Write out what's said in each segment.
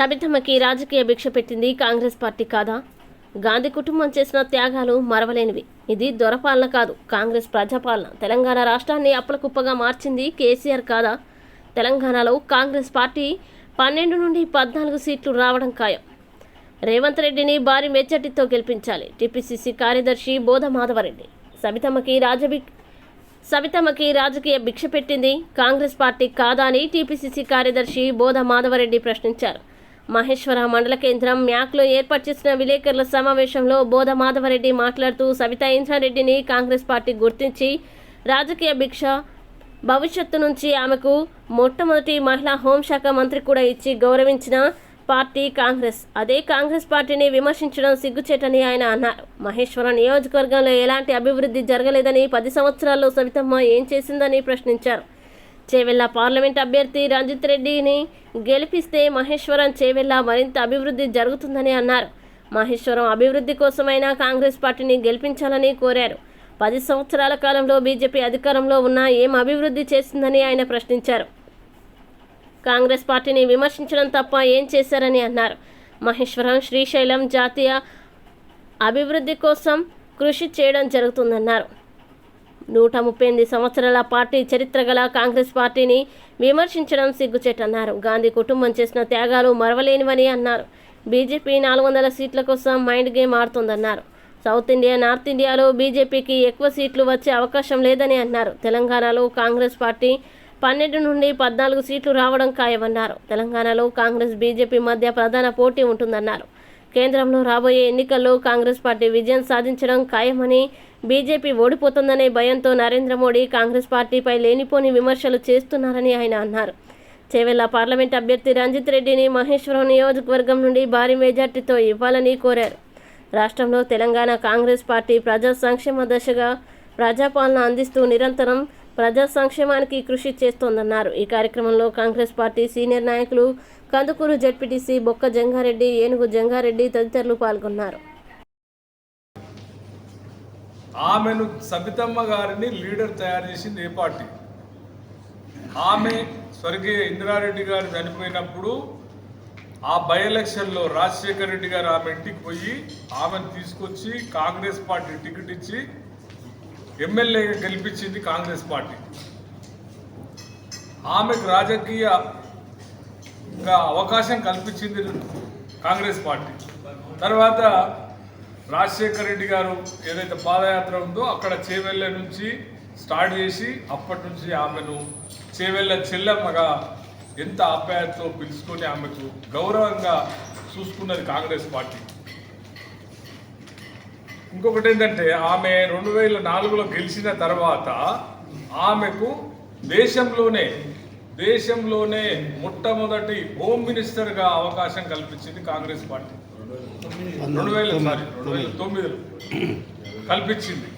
సబితమ్మకి రాజకీయ భిక్ష పెట్టింది కాంగ్రెస్ పార్టీ కాదా? గాంధీ కుటుంబం చేసిన త్యాగాలు మరవలేనివి. ఇది దొరపాలన కాదు. కాంగ్రెస్ ప్రజాపాలన. తెలంగాణ రాష్ట్రాన్ని అప్పలకుప్పగా మార్చింది కేసీఆర్ కాదా? తెలంగాణలో కాంగ్రెస్ పార్టీ పన్నెండు నుండి పద్నాలుగు సీట్లు రావడం ఖాయం. రేవంత్ రెడ్డిని భారీ మెజార్టీతో గెలిపించాలి. టీపీసీసీ కార్యదర్శి బోధ మాధవరెడ్డి సబితమ్మకి రాజభి సబితమ్మకి రాజకీయ భిక్ష పెట్టింది కాంగ్రెస్ పార్టీ కాదా అని టీపీసీసీ కార్యదర్శి బోధ మాధవరెడ్డి ప్రశ్నించారు. మహేశ్వర మండల కేంద్రం మ్యాక్లో ఏర్పాటు చేసిన విలేకరుల సమావేశంలో బోధ మాధవరెడ్డి మాట్లాడుతూ సవితా ఇంద్రారెడ్డిని కాంగ్రెస్ పార్టీ గుర్తించి రాజకీయ భిక్ష భవిష్యత్తు నుంచి ఆమెకు మొట్టమొదటి మహిళా హోంశాఖ మంత్రి కూడా ఇచ్చి గౌరవించిన పార్టీ కాంగ్రెస్. అదే కాంగ్రెస్ పార్టీని విమర్శించడం సిగ్గుచేటని ఆయన అన్నారు. మహేశ్వర నియోజకవర్గంలో ఎలాంటి అభివృద్ధి జరగలేదని పది సంవత్సరాల్లో సవితమ్మ ఏం చేసిందని ప్రశ్నించారు. చేవెళ్ళ పార్లమెంట్ అభ్యర్థి రంజిత్ రెడ్డిని గెలిపిస్తే మహేశ్వరం చేవెళ్ళ మరింత అభివృద్ధి జరుగుతుందని అన్నారు. మహేశ్వరం అభివృద్ధి కోసమైనా కాంగ్రెస్ పార్టీని గెలిపించాలని కోరారు. పది సంవత్సరాల కాలంలో బీజేపీ అధికారంలో ఉన్న ఏం అభివృద్ధి చేసిందని ఆయన ప్రశ్నించారు. కాంగ్రెస్ పార్టీని విమర్శించడం తప్ప ఏం చేశారని అన్నారు. మహేశ్వరం శ్రీశైలం జాతీయ అభివృద్ధి కోసం కృషి చేయడం జరుగుతుందన్నారు. నూట ముప్పై ఎనిమిది సంవత్సరాల పార్టీ చరిత్ర గల కాంగ్రెస్ పార్టీని విమర్శించడం సిగ్గుచేటన్నారు. గాంధీ కుటుంబం చేసిన త్యాగాలు మరవలేనివని అన్నారు. బీజేపీ నాలుగు వందల సీట్ల కోసం మైండ్ గేమ్ ఆడుతోందన్నారు. సౌత్ ఇండియా నార్త్ ఇండియాలో బీజేపీకి ఎక్కువ సీట్లు వచ్చే అవకాశం లేదని అన్నారు. తెలంగాణలో కాంగ్రెస్ పార్టీ పన్నెండు నుండి పద్నాలుగు సీట్లు రావడం ఖాయమన్నారు. తెలంగాణలో కాంగ్రెస్ బీజేపీ మధ్య ప్రధాన పోటీ ఉంటుందన్నారు. కేంద్రంలో రాబోయే ఎన్నికల్లో కాంగ్రెస్ పార్టీ విజయం సాధించడం ఖాయమని బీజేపీ ఓడిపోతుందనే భయంతో నరేంద్ర మోడీ కాంగ్రెస్ పార్టీపై లేనిపోని విమర్శలు చేస్తున్నారని ఆయన అన్నారు. చేవెళ్ళ పార్లమెంట్ అభ్యర్థి రంజిత్ రెడ్డిని మహేశ్వరం నియోజకవర్గం నుండి భారీ మెజార్టీతో ఇవ్వాలని కోరారు. రాష్ట్రంలో తెలంగాణ కాంగ్రెస్ పార్టీ ప్రజా సంక్షేమ దశగా ప్రజాపాలన అందిస్తూ నిరంతరం ప్రజా సంక్షేమానికి కృషి చేస్తోందన్నారు. ఈ కార్యక్రమంలో కాంగ్రెస్ పార్టీ సీనియర్ నాయకులు కందుకూరు జడ్పీటీసీ బొక్క జంగారెడ్డి ఏనుగు జంగారెడ్డి తదితరులు పాల్గొన్నారు. ఆమెను సబితమ్మ గారిని లీడర్ తయారు చేసింది ఏ పార్టీ? ఆమె స్వర్గీయ ఇందిరారెడ్డి గారు చనిపోయినప్పుడు ఆ బై ఎలక్షన్లో రాజశేఖర రెడ్డి గారు ఆమె ఇంటికి పోయి ఆమెను తీసుకొచ్చి కాంగ్రెస్ పార్టీ టికెట్ ఇచ్చి ఎమ్మెల్యేగా గెలిపించింది కాంగ్రెస్ పార్టీ. ఆమెకు రాజకీయంగా అవకాశం కల్పించింది కాంగ్రెస్ పార్టీ. తర్వాత రాజశేఖర రెడ్డి గారు ఏదైతే పాదయాత్ర ఉందో అక్కడ చేవెళ్ళ నుంచి స్టార్ట్ చేసి అప్పటి నుంచి ఆమెను చేవెళ్ళ చెల్లెమ్మగా ఎంత ఆప్యాయతతో పిలుచుకొని ఆమెకు గౌరవంగా చూసుకున్నది కాంగ్రెస్ పార్టీ. ఇంకొకటి ఏంటంటే ఆమె రెండు వేల నాలుగులో గెలిచిన తర్వాత ఆమెకు దేశంలోనే దేశంలోనే మొట్టమొదటి హోమ్ మినిస్టర్గా అవకాశం కల్పించింది కాంగ్రెస్ పార్టీ. రెండు వేల సారీ రెండు వేల తొమ్మిదిలో కల్పించింది.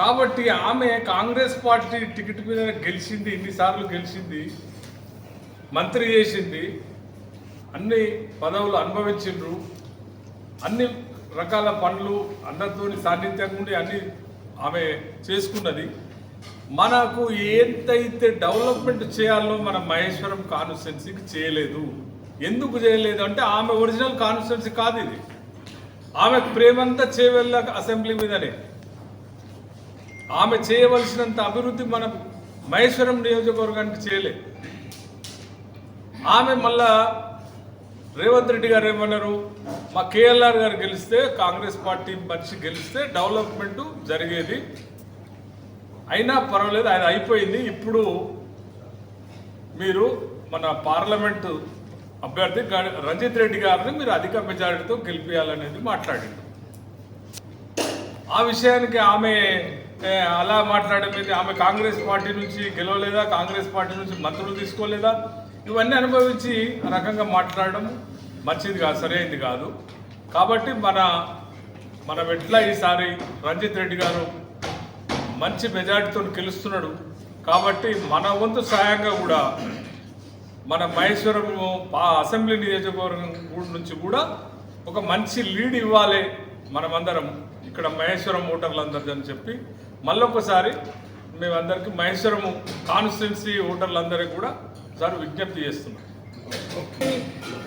కాబట్టి ఆమె కాంగ్రెస్ పార్టీ టికెట్ మీద గెలిచింది ఇన్నిసార్లు గెలిచింది మంత్రి చేసింది అన్ని పదవులు అనుభవించిండ్రు అన్ని రకాల పనులు అందరితోని సాన్నిధ్యంగా ఉండి అన్ని ఆమె చేసుకున్నది. మనకు ఎంతైతే డెవలప్మెంట్ చేయాలో మన మహేశ్వరం కాన్స్టిట్యున్సీకి చేయలేదు. ఎందుకు చేయలేదు అంటే ఆమె ఒరిజినల్ కాన్స్టిట్యున్సీ కాదు ఇది. ఆమె ప్రేమంతా చేయవల్ల అసెంబ్లీ మీదనే. ఆమె చేయవలసినంత అభివృద్ధి మనం మహేశ్వరం నియోజకవర్గానికి చేయలేదు ఆమె మళ్ళా రేవంత్ రెడ్డి గారు ఏమన్నారు? మా కేఎల్ఆర్ గారు గెలిస్తే కాంగ్రెస్ పార్టీ మనిషి గెలిస్తే డెవలప్మెంట్ జరిగేది. అయినా పర్వాలేదు ఆయన అయిపోయింది. ఇప్పుడు మీరు మన పార్లమెంటు అభ్యర్థి రంజిత్ రెడ్డి గారిని మీరు అధిక మెజారిటీతో గెలిపించాలనేది మాట్లాడింది ఆ విషయానికి ఆమె అలా మాట్లాడేది ఆమె కాంగ్రెస్ పార్టీ నుంచి గెలవలేదా? కాంగ్రెస్ పార్టీ నుంచి మంత్రులు తీసుకోలేదా? ఇవన్నీ అనుభవించి రకంగా మాట్లాడడం మంచిది కాదు సరైనది కాదు. కాబట్టి మన మనం ఎట్లా ఈసారి రంజిత్ రెడ్డి గారు మంచి మెజార్టీతో గెలుస్తున్నాడు. కాబట్టి మన వంతు సహాయంగా కూడా మన మహేశ్వరం అసెంబ్లీ నియోజకవర్గం నుంచి కూడా ఒక మంచి లీడ్ ఇవ్వాలి మనమందరం. ఇక్కడ మహేశ్వరం ఓటర్లందరికీ అని చెప్పి మళ్ళొకసారి మేమందరికీ మహేశ్వరం కాన్స్టిట్యున్సీ ఓటర్లందరికీ కూడా సార్ విజ్ఞప్తి చేస్తున్నాం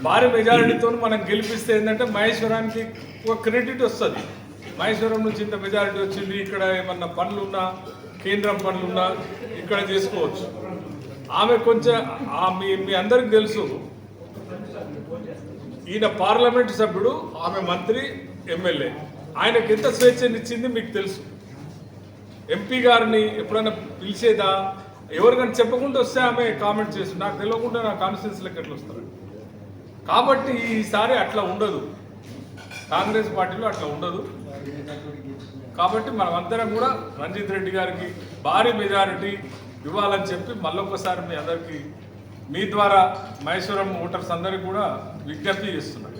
భారీ మెజారిటీతో మనం గెలిపిస్తే ఏంటంటే మహేశ్వరానికి ఒక క్రెడిట్ వస్తుంది. మహేశ్వరం నుంచి ఇంత మెజారిటీ వచ్చింది ఇక్కడ ఏమన్నా పనులున్నా కేంద్రం పనులున్నా ఇక్కడ చేసుకోవచ్చు. ఆమె కొంచెం మీ మీ అందరికి తెలుసు. ఈయన పార్లమెంట్ సభ్యుడు ఆమె మంత్రి ఎమ్మెల్యే. ఆయనకి ఎంత స్వేచ్ఛనిచ్చింది మీకు తెలుసు? ఎంపీ గారిని ఎప్పుడైనా పిలిచేదా? ఎవరికైనా చెప్పకుండా వస్తే ఆమె కామెంట్ చేస్తుంది. నాకు తెలియకుండా నా కాన్స్టిట్యూన్సీలకు ఎట్లా వస్తారు? కాబట్టి ఈసారి అట్లా ఉండదు. కాంగ్రెస్ పార్టీలో అట్లా ఉండదు. కాబట్టి మనమందరం కూడా రంజిత్ రెడ్డి గారికి భారీ మెజారిటీ ఇవ్వాలని చెప్పి మళ్ళొకసారి మీ అందరికీ మీ ద్వారా మహేశ్వరం ఓటర్స్ అందరికీ కూడా విజ్ఞప్తి చేస్తున్నాను.